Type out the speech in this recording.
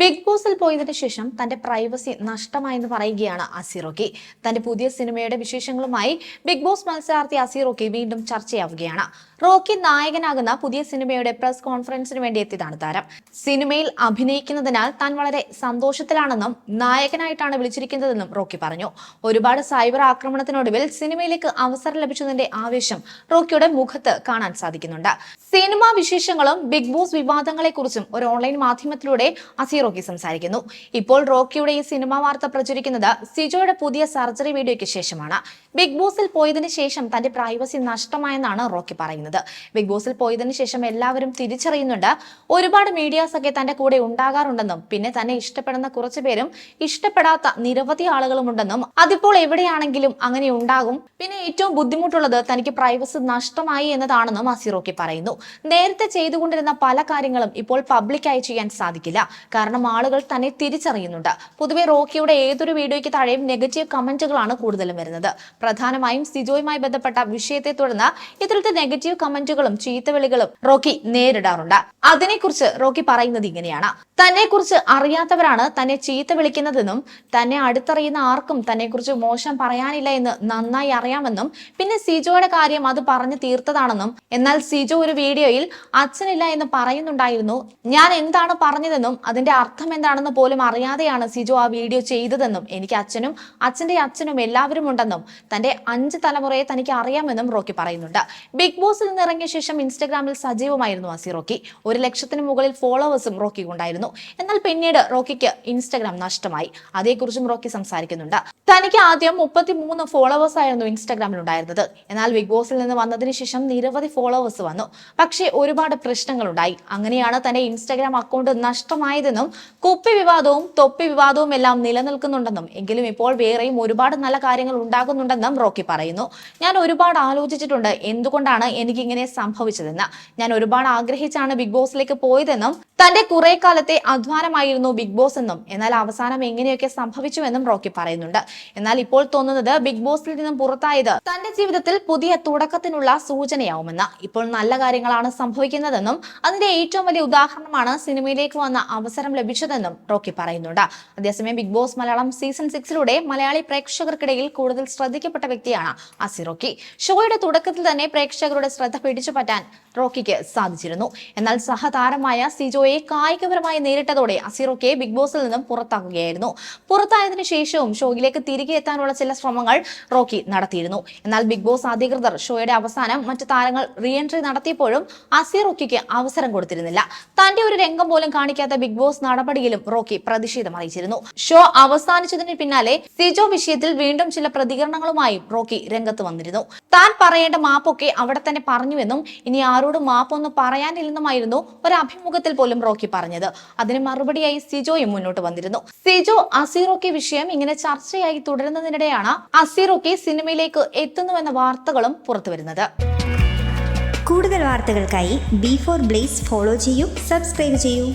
Big ബോസിൽ പോയതിനു ശേഷം തന്റെ പ്രൈവസി നഷ്ടമായെന്ന് പറയുകയാണ് അസിറോക്കി. തന്റെ പുതിയ സിനിമയുടെ വിശേഷങ്ങളുമായി ബിഗ് ബോസ് മത്സരാർത്ഥി അസിറോക്കി വീണ്ടും ചർച്ചയാവുകയാണ്. റോക്കി നായകനാകുന്ന പുതിയ സിനിമയുടെ പ്രസ് കോൺഫറൻസിന് വേണ്ടി എത്തിയതാണ് താരം. സിനിമയിൽ അഭിനയിക്കുന്നതിനാൽ താൻ വളരെ സന്തോഷത്തിലാണെന്നും നായകനായിട്ടാണ് വിളിച്ചിരിക്കുന്നതെന്നും റോക്കി പറഞ്ഞു. ഒരുപാട് സൈബർ ആക്രമണത്തിനൊടുവിൽ സിനിമയിലേക്ക് അവസരം ലഭിച്ചതിന്റെ ആവേശം റോക്കിയുടെ മുഖത്ത് കാണാൻ സാധിക്കുന്നുണ്ട്. സിനിമാ വിശേഷങ്ങളും ബിഗ് ബോസ് വിവാദങ്ങളെക്കുറിച്ചും ഒരു ഓൺലൈൻ മാധ്യമത്തിലൂടെ അസീറോക്കി സംസാരിക്കുന്നു. ഇപ്പോൾ റോക്കിയുടെ ഈ സിനിമാ വാർത്ത പ്രചരിക്കുന്നത് സിജോയുടെ പുതിയ സർജറി വീഡിയോയ്ക്ക് ശേഷമാണ്. ബിഗ് ബോസിൽ പോയതിനു ശേഷം തന്റെ പ്രൈവസി നഷ്ടമായെന്നാണ് റോക്കി പറയുന്നത്. ബിഗ് ബോസിൽ പോയതിനു ശേഷം എല്ലാവരും തിരിച്ചറിയുന്നുണ്ട്. ഒരുപാട് മീഡിയാസൊക്കെ തന്റെ കൂടെ ഉണ്ടാകാറുണ്ടെന്നും പിന്നെ തന്നെ ഇഷ്ടപ്പെടുന്ന കുറച്ചു പേരും ഇഷ്ടപ്പെടാത്ത നിരവധി ആളുകളുമുണ്ടെന്നും അതിപ്പോൾ എവിടെയാണെങ്കിലും അങ്ങനെ ഉണ്ടാകും. പിന്നെ ഏറ്റവും ബുദ്ധിമുട്ടുള്ളത് തനിക്ക് പ്രൈവസി നഷ്ടമായി എന്നതാണെന്നും അസിറോക്കി പറയുന്നു. നേരത്തെ ചെയ്തുകൊണ്ടിരുന്ന പല കാര്യങ്ങളും ഇപ്പോൾ പബ്ലിക്കായി ചെയ്യാൻ സാധിക്കില്ല. കാരണം ആളുകൾ തന്നെ തിരിച്ചറിയുന്നുണ്ട്. പൊതുവെ റോക്കിയുടെ ഏതൊരു വീഡിയോയ്ക്ക് താഴെയും നെഗറ്റീവ് കമന്റുകളാണ് കൂടുതലും വരുന്നത്. പ്രധാനമായും സിജോയുമായി ബന്ധപ്പെട്ട വിഷയത്തെ തുടർന്ന് ഇത്തരത്തിൽ നെഗറ്റീവ് കമന്റുകളും ചീത്തവിളികളും റോക്കി നേരിടാറുണ്ട്. അതിനെക്കുറിച്ച് റോക്കി പറയുന്നത് ഇങ്ങനെയാണ്. തന്നെക്കുറിച്ച് അറിയാത്തവരാണ് തന്നെ ചീത്ത വിളിക്കുന്നതെന്നും തന്നെ അടുത്തറിയുന്ന ആർക്കും തന്നെക്കുറിച്ച് മോശം പറയാനില്ല എന്ന് നന്നായി അറിയാമെന്നും പിന്നെ സിജോയുടെ കാര്യം അത് പറഞ്ഞു തീർത്തതാണെന്നും എന്നാൽ സിജോ ഒരു വീഡിയോയിൽ അച്ഛനില്ല എന്ന് പറയുന്നുണ്ടായിരുന്നു. ഞാൻ എന്താണ് പറഞ്ഞതെന്നും അതിന്റെ അർത്ഥം എന്താണെന്ന് പോലും അറിയാതെയാണ് സിജു ആ വീഡിയോ ചെയ്തതെന്നും എനിക്ക് അച്ഛനും അച്ഛന്റെ അച്ഛനും എല്ലാവരും ഉണ്ടെന്നും തന്റെ അഞ്ച് തലമുറയെ തനിക്ക് അറിയാമെന്നും റോക്കി പറയുന്നുണ്ട്. ബിഗ് ബോസിൽ നിന്ന് ഇറങ്ങിയ ശേഷം ഇൻസ്റ്റഗ്രാമിൽ സജീവമായിരുന്നു അസി റോക്കി. ഒരു ലക്ഷത്തിന് മുകളിൽ ഫോളോവേഴ്സും റോക്കിക്ക് ഉണ്ടായിരുന്നു. എന്നാൽ പിന്നീട് റോക്കിക്ക് ഇൻസ്റ്റഗ്രാം നഷ്ടമായി. അതേക്കുറിച്ചും റോക്കി സംസാരിക്കുന്നുണ്ട്. തനിക്ക് ആദ്യം മുപ്പത്തി മൂന്ന് ഫോളോവേഴ്സ് ആയിരുന്നു ഇൻസ്റ്റഗ്രാമിൽ ഉണ്ടായിരുന്നത്. എന്നാൽ ബിഗ് ബോസിൽ നിന്ന് വന്നതിന് ശേഷം നിരവധി ഫോളോവേഴ്സ് വന്നു. പക്ഷേ ഒരുപാട് പ്രശ്നങ്ങളുണ്ടായി. അങ്ങനെയാണ് തന്റെ ഇൻസ്റ്റഗ്രാം അക്കൗണ്ട് നഷ്ടമായതെന്നും കുപ്പി വിവാദവും തൊപ്പി വിവാദവും എല്ലാം നിലനിൽക്കുന്നുണ്ടെന്നും എങ്കിലും ഇപ്പോൾ വേറെയും ഒരുപാട് നല്ല കാര്യങ്ങൾ ഉണ്ടാകുന്നുണ്ടെന്നും റോക്കി പറയുന്നു. ഞാൻ ഒരുപാട് ആലോചിച്ചിട്ടുണ്ട് എന്തുകൊണ്ടാണ് എനിക്കിങ്ങനെ സംഭവിച്ചതെന്ന്. ഞാൻ ഒരുപാട് ആഗ്രഹിച്ചാണ് ബിഗ് ബോസിലേക്ക് പോയതെന്നും തന്റെ കുറെ കാലത്തെ അധ്വാനമായിരുന്നു ബിഗ് ബോസ് എന്നും എന്നാൽ അവസാനം എങ്ങനെയൊക്കെ സംഭവിച്ചുവെന്നും റോക്കി പറയുന്നുണ്ട്. എന്നാൽ ഇപ്പോൾ തോന്നുന്നത് ബിഗ് ബോസിൽ നിന്നും പുറത്തായത് തന്റെ ജീവിതത്തിൽ പുതിയ തുടക്കത്തിനുള്ള സൂചനയാവുമെന്ന്. ഇപ്പോൾ നല്ല കാര്യങ്ങളാണ് സംഭവിക്കുന്നതെന്നും അതിന്റെ ഏറ്റവും വലിയ ഉദാഹരണമാണ് സിനിമയിലേക്ക് വന്ന അവസരം ലഭിച്ചതെന്നും റോക്കി പറയുന്നുണ്ട്. അതേസമയം ബിഗ് ബോസ് മലയാളം സീസൺ സിക്സിലൂടെ മലയാളി പ്രേക്ഷകർക്കിടയിൽ കൂടുതൽ ശ്രദ്ധിക്കപ്പെട്ട വ്യക്തിയാണ് അസി റോക്കി. ഷോയുടെ തുടക്കത്തിൽ തന്നെ പ്രേക്ഷകരുടെ ശ്രദ്ധ പിടിച്ചുപറ്റാൻ റോക്കിക്ക് സാധിച്ചിരുന്നു. എന്നാൽ സഹതാരമായ സിജോയെ കായികപരമായി നേരിട്ടതോടെ അസി റോക്കിയെ ബിഗ് ബോസിൽ നിന്നും പുറത്താക്കുകയായിരുന്നു. പുറത്തായതിനു ശേഷവും ഷോയിലേക്ക് തിരികെ എത്താനുള്ള ചില ശ്രമങ്ങൾ റോക്കി നടത്തിയിരുന്നു. എന്നാൽ ബിഗ് ബോസ് അധികൃതർ ഷോയുടെ അവസാനം മറ്റു താരങ്ങൾ റീഎൻട്രി നടത്തിയപ്പോഴും അസി റോക്കിക്ക് അവസരം കൊടുത്തിരുന്നില്ല. തന്റെ ഒരു രംഗം പോലും കാണിക്കാത്ത ബിഗ് ബോസ് നടപടിയിലും റോക്കി പ്രതിഷേധം അറിയിച്ചിരുന്നു. ഷോ അവസാനിച്ചതിന് പിന്നാലെ സിജോ വിഷയത്തിൽ വീണ്ടും ചില പ്രതികരണങ്ങളുമായും റോക്കി രംഗത്ത് വന്നിരുന്നു. താൻ പറയേണ്ട മാപ്പൊക്കെ അവിടെ തന്നെ പറഞ്ഞുവെന്നും ഇനി ആരോടും മാപ്പൊന്നും പറയാനില്ലെന്നുമായിരുന്നു ഒരു അഭിമുഖത്തിൽ പോലും റോക്കി പറഞ്ഞത്. അതിന് മറുപടിയായി സിജോയും മുന്നോട്ട് വന്നിരുന്നു. സിജോ അസിറോക്കി വിഷയം ഇങ്ങനെ ചർച്ചയായി തുടരുന്നതിനിടെയാണ് അസിറോക്കി സിനിമയിലേക്ക് എത്തുന്നുവെന്ന വാർത്തകളും പുറത്തുവരുന്നത്. കൂടുതൽ വാർത്തകൾക്കായി ബി ഫോർ ബ്ലേസ് ഫോളോ ചെയ്യൂ സബ്സ്ക്രൈബ് ചെയ്യൂ.